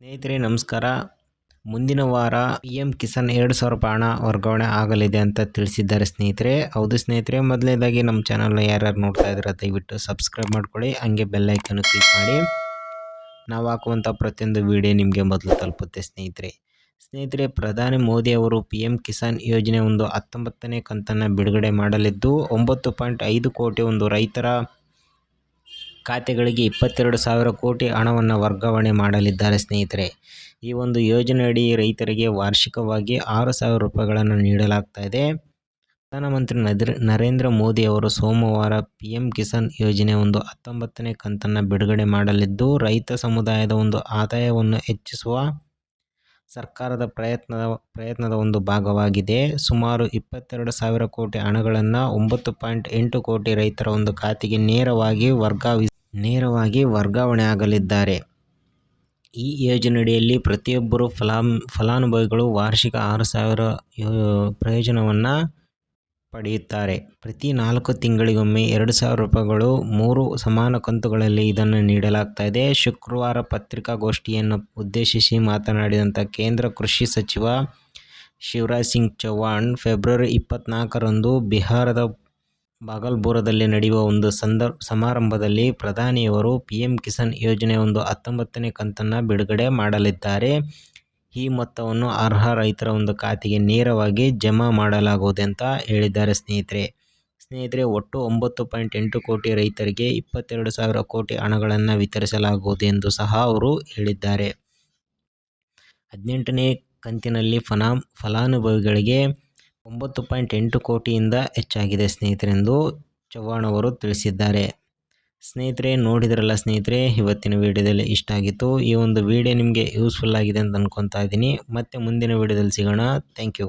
ಸ್ನೇಹಿತರೆ, ನಮಸ್ಕಾರ. ಮುಂದಿನ ವಾರ ಪಿ ಎಂ ಕಿಸಾನ್ ಎರಡು ಸಾವಿರ ರೂಪಾಯಿ ಹಣ ವರ್ಗಾವಣೆ ಆಗಲಿದೆ ಅಂತ ತಿಳಿಸಿದ್ದಾರೆ ಸ್ನೇಹಿತರೆ. ಹೌದು ಸ್ನೇಹಿತರೆ, ಮೊದಲನೇದಾಗಿ ನಮ್ಮ ಚಾನಲ್ನ ಯಾರ್ಯಾರು ನೋಡ್ತಾ ಇದ್ರೆ ದಯವಿಟ್ಟು ಸಬ್ಸ್ಕ್ರೈಬ್ ಮಾಡ್ಕೊಳ್ಳಿ, ಹಂಗೆ ಬೆಲ್ಲೈಕನ್ನು ಕ್ಲಿಕ್ ಮಾಡಿ. ನಾವು ಹಾಕುವಂಥ ಪ್ರತಿಯೊಂದು ವಿಡಿಯೋ ನಿಮಗೆ ಮೊದಲು ತಲುಪುತ್ತೆ ಸ್ನೇಹಿತರೆ. ಸ್ನೇಹಿತರೆ, ಪ್ರಧಾನಿ ಮೋದಿ ಅವರು ಪಿ ಎಂ ಕಿಸಾನ್ ಯೋಜನೆ ಒಂದು ಹತ್ತೊಂಬತ್ತನೇ ಕಂತನ್ನು ಬಿಡುಗಡೆ ಮಾಡಲಿದ್ದು, ಒಂಬತ್ತು ಪಾಯಿಂಟ್ ಐದು ಕೋಟಿ ಒಂದು ರೈತರ ಖಾತೆಗಳಿಗೆ ಇಪ್ಪತ್ತೆರಡು ಸಾವಿರ ಕೋಟಿ ಹಣವನ್ನು ವರ್ಗಾವಣೆ ಮಾಡಲಿದ್ದಾರೆ ಸ್ನೇಹಿತರೆ. ಈ ಒಂದು ಯೋಜನೆಯಡಿ ರೈತರಿಗೆ ವಾರ್ಷಿಕವಾಗಿ ಆರು ಸಾವಿರ ರೂಪಾಯಿಗಳನ್ನು ನೀಡಲಾಗ್ತಾ ಇದೆ. ಪ್ರಧಾನಮಂತ್ರಿ ನದ್ರ, ನರೇಂದ್ರ ಮೋದಿ ಅವರು ಸೋಮವಾರ ಪಿ ಎಂ ಕಿಸಾನ್ ಯೋಜನೆ ಒಂದು ಹತ್ತೊಂಬತ್ತನೇ ಕಂತನ್ನು ಬಿಡುಗಡೆ ಮಾಡಲಿದ್ದು, ರೈತ ಸಮುದಾಯದ ಒಂದು ಆದಾಯವನ್ನು ಹೆಚ್ಚಿಸುವ ಸರ್ಕಾರದ ಪ್ರಯತ್ನದ ಪ್ರಯತ್ನದ ಒಂದು ಭಾಗವಾಗಿದೆ. ಸುಮಾರು ಇಪ್ಪತ್ತೆರಡು ಸಾವಿರ ಕೋಟಿ ಹಣಗಳನ್ನು ಒಂಬತ್ತು ಪಾಯಿಂಟ್ ಎಂಟು ಕೋಟಿ ರೈತರ ಒಂದು ಖಾತೆಗೆ ನೇರವಾಗಿ ವರ್ಗಾವಿ ನೇರವಾಗಿ ವರ್ಗಾವಣೆ ಆಗಲಿದ್ದಾರೆ. ಈ ಯೋಜನೆಯಡಿಯಲ್ಲಿ ಪ್ರತಿಯೊಬ್ಬರು ಫಲಾಮ್ ಫಲಾನುಭವಿಗಳು ವಾರ್ಷಿಕ ಆರು ಸಾವಿರ ಪ್ರಯೋಜನವನ್ನು ಪಡೆಯುತ್ತಾರೆ. ಪ್ರತಿ ನಾಲ್ಕು ತಿಂಗಳಿಗೊಮ್ಮೆ ಎರಡು ಸಾವಿರ ರೂಪಾಯಿಗಳು ಮೂರು ಸಮಾನ ಕಂತುಗಳಲ್ಲಿ ಇದನ್ನು ನೀಡಲಾಗ್ತಾ ಇದೆ. ಶುಕ್ರವಾರ ಪತ್ರಿಕಾಗೋಷ್ಠಿಯನ್ನು ಉದ್ದೇಶಿಸಿ ಮಾತನಾಡಿದಂಥ ಕೇಂದ್ರ ಕೃಷಿ ಸಚಿವ ಶಿವರಾಜ್ ಸಿಂಗ್ ಚೌಹಾಣ್, ಫೆಬ್ರವರಿ ಇಪ್ಪತ್ತ್ನಾಲ್ಕರಂದು ಬಿಹಾರದ ಬಾಗಲ್ಪುರದಲ್ಲಿ ನಡೆಯುವ ಒಂದು ಸಂದರ್ ಸಮಾರಂಭದಲ್ಲಿ ಪ್ರಧಾನಿಯವರು ಪಿ ಎಂ ಕಿಸಾನ್ ಯೋಜನೆ ಒಂದು ಹತ್ತೊಂಬತ್ತನೇ ಕಂತನ್ನು ಬಿಡುಗಡೆ ಮಾಡಲಿದ್ದಾರೆ. ಈ ಮೊತ್ತವನ್ನು ಅರ್ಹ ರೈತರ ಒಂದು ಖಾತೆಗೆ ನೇರವಾಗಿ ಜಮಾ ಮಾಡಲಾಗುವುದು ಅಂತ ಹೇಳಿದ್ದಾರೆ ಸ್ನೇಹಿತರೆ. ಸ್ನೇಹಿತರೆ, ಒಟ್ಟು ಒಂಬತ್ತು ಪಾಯಿಂಟ್ ಎಂಟು ಕೋಟಿ ರೈತರಿಗೆ ಇಪ್ಪತ್ತೆರಡು ಸಾವಿರ ಕೋಟಿ ಹಣಗಳನ್ನು ವಿತರಿಸಲಾಗುವುದು ಎಂದು ಸಹ ಅವರು ಹೇಳಿದ್ದಾರೆ. ಹದಿನೆಂಟನೇ ಕಂತಿನಲ್ಲಿ ಫನಾಮ್ ಫಲಾನುಭವಿಗಳಿಗೆ ಒಂಬತ್ತು ಪಾಯಿಂಟ್ ಎಂಟು ಕೋಟಿಯಿಂದ ಹೆಚ್ಚಾಗಿದೆ ಸ್ನೇಹಿತರೆಂದು ಚವ್ಹಾಣ್ ಅವರು ತಿಳಿಸಿದ್ದಾರೆ. ಸ್ನೇಹಿತರೆ, ನೋಡಿದ್ರಲ್ಲ ಸ್ನೇಹಿತರೆ, ಇವತ್ತಿನ ವಿಡಿಯೋದಲ್ಲಿ ಇಷ್ಟ ಆಗಿತ್ತು. ಈ ಒಂದು ವಿಡಿಯೋ ನಿಮಗೆ ಯೂಸ್ಫುಲ್ ಆಗಿದೆ ಅಂತ ಅಂದ್ಕೊತಾ ಇದ್ದೀನಿ. ಮತ್ತೆ ಮುಂದಿನ ವಿಡಿಯೋದಲ್ಲಿ ಸಿಗೋಣ. Thank you